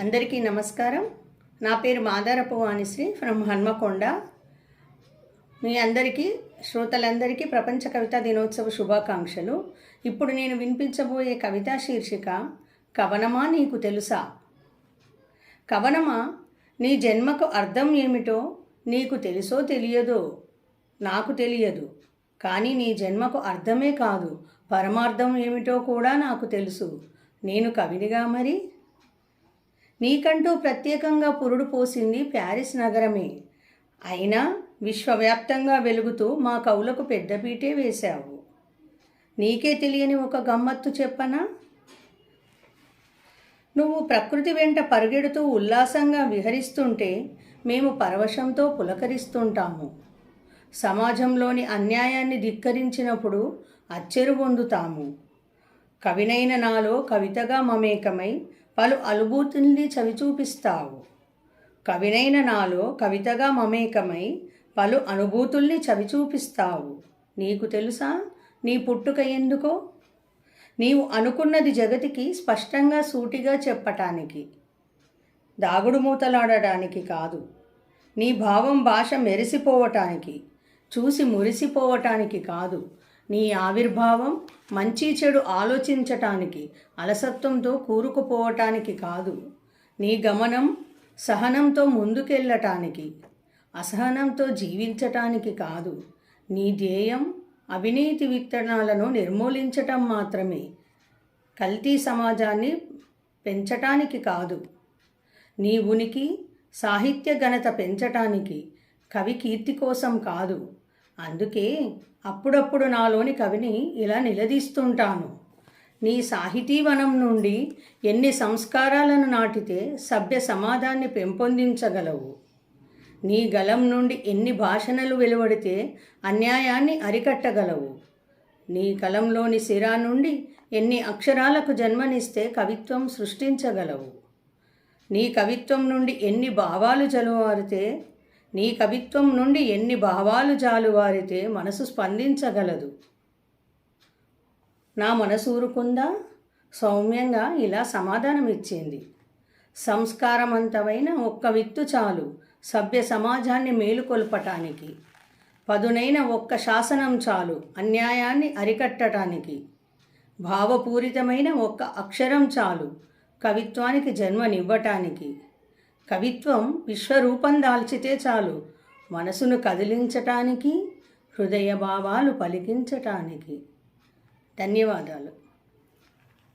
అందరికీ నమస్కారం. నా పేరు మాదారపు వాణిశ్రీ ఫ్రమ్ హన్మకొండ. మీ అందరికీ శ్రోతలందరికీ ప్రపంచ కవితా దినోత్సవ శుభాకాంక్షలు. ఇప్పుడు నేను వినిపించబోయే కవితా శీర్షిక కవనమా నీకు తెలుసా? కవనమా? నీ జన్మకు అర్థం ఏమిటో నీకు తెలుసో తెలియదో. నాకు తెలియదు. కానీ నీ జన్మకు అర్థమే కాదు. పరమార్థం ఏమిటో కూడా నాకు తెలుసు. నేను కవినిగా మరి నీకంటూ ప్రత్యేకంగా పురుడు పోసింది ప్యారిస్ నగరమే. అయినా విశ్వవ్యాప్తంగా వెలుగుతూ మా కవులకు పెద్దపీటే వేశావు. నీకే తెలియని ఒక గమ్మత్తు చెప్పనా? నువ్వు ప్రకృతి వెంట పరుగెడుతూ ఉల్లాసంగా విహరిస్తుంటే మేము పరవశంతో పులకరిస్తుంటాము. సమాజంలోని అన్యాయాన్ని ధిక్కరించినప్పుడు అచ్చెరు పొందుతాము. కవినైన నాలో కవితగా మమేకమై పలు అనుభూతుల్ని చవిచూపిస్తావు. కవినైన నాలో కవితగా మమేకమై పలు అనుభూతుల్ని చవిచూపిస్తావు. నీకు తెలుసా? నీ పుట్టుక ఎందుకో? నీవు అనుకున్నది జగతికి స్పష్టంగా సూటిగా చెప్పటానికి. దాగుడు మూతలాడడానికి కాదు. నీ భావం భాష మెరిసిపోవటానికి చూసి మురిసిపోవటానికి కాదు. నీ ఆవిర్భావం మంచి చెడు ఆలోచించటానికి అలసత్వంతో కూరుకుపోవటానికి కాదు. నీ గమనం సహనంతో ముందుకెళ్ళటానికి అసహనంతో జీవించటానికి కాదు. నీ ధ్యేయం అవినీతి విత్తనాలను నిర్మూలించటం మాత్రమే కల్తీ సమాజాన్ని పెంచటానికి కాదు. నీ ఉనికి సాహిత్య ఘనత పెంచటానికి కవి కీర్తి కోసం కాదు. అందుకే అప్పుడప్పుడు నాలోని కవిని ఇలా నిలదీస్తుంటాను. నీ సాహితీవనం నుండి ఎన్ని సంస్కారాలను నాటితే సభ్య సమాధాన్ని పెంపొందించగలవు. నీ గలం నుండి ఎన్ని భాషణలు వెలువడితే అన్యాయాన్ని అరికట్టగలవు. నీ కలంలోని సిరా నుండి ఎన్ని అక్షరాలకు జన్మనిస్తే కవిత్వం సృష్టించగలవు. నీ కవిత్వం నుండి ఎన్ని భావాలు జలువారితే నీ కవిత్వం నుండి ఎన్ని భావాలు జాలువారితే మనసు స్పందించగలదు. నా మనసు ఊరుకుందా? సౌమ్యంగా ఇలా సమాధానం ఇచ్చింది సంస్కారవంతమైన ఒక్క విత్తు చాలు సభ్య సమాజాన్ని మేలుకొల్పటానికి. పదునైన ఒక్క శాసనం చాలు అన్యాయాన్ని అరికట్టడానికి భావపూరితమైన ఒక్క అక్షరం చాలు కవిత్వానికి జన్మనివ్వటానికి. కవిత్వం విశ్వరూపం దాల్చితే చాలు. మనసును కదిలించటానికి హృదయ భావాలు పలికించటానికి. ధన్యవాదాలు.